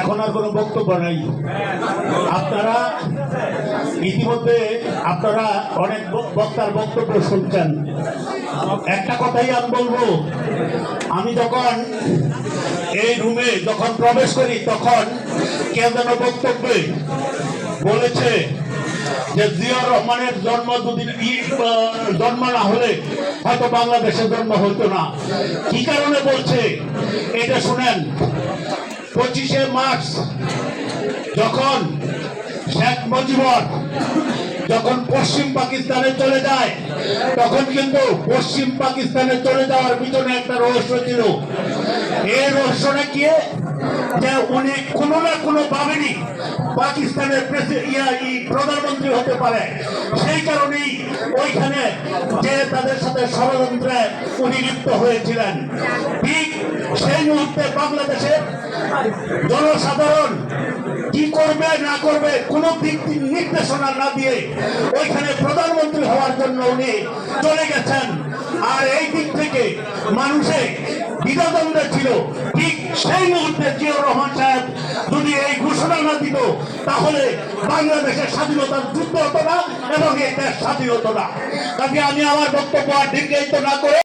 এখন আর কোনো বক্তব্য নাই। আপনারা ইতিমধ্যে আপনারা অনেক বক্তার বক্তব্য শুনছেন। একটা কথাই আমি বলব, আমি যখন এই রুমে যখন প্রবেশ করি, তখন কে যেন বক্তব্যে বলেছে যে জিয়াউর রহমানের জন্ম জন্ম না হলে হয়তো জন্ম হতো না। কি কারণে বলছে? এটা শুনেন। পঁচিশে মার্চ যখন শেখ মুজিবর যখন পশ্চিম পাকিস্তানে চলে যায়, তখন কিন্তু পশ্চিম পাকিস্তানে চলে যাওয়ার পিছনে একটা রহস্য ছিল। এই রহস্যটা কি যে উনি কোনো না কোনো ভাবেনি পাকিস্তানের প্রধানমন্ত্রী হতে পারে। সেই কারণেই ওইখানে যে তাদের সাথে ষড়যন্ত্রে উনি লিপ্ত হয়েছিলেন। ঠিক সেই মুহূর্তে বাংলাদেশের জনসাধারণ কি করবে, না করবে, কোনো দিক নির্দেশনা না দিয়ে ওইখানে প্রধানমন্ত্রী হওয়ার জন্য উনি চলে গেছেন। আর এই দিক থেকে মানুষে দ্বিধাদ্বন্দ্বে ছিল। ঠিক সেই মুহূর্তে জিয়াউর রহমান সাহেব যদি এই ঘোষণা না দিত, তাহলে বাংলাদেশের স্বাধীনতার যুদ্ধ হতো না এবং এই দেশ স্বাধীন হতো না। তাকে আমি আমার বক্তব্য আর দীর্ঘায়িত না করে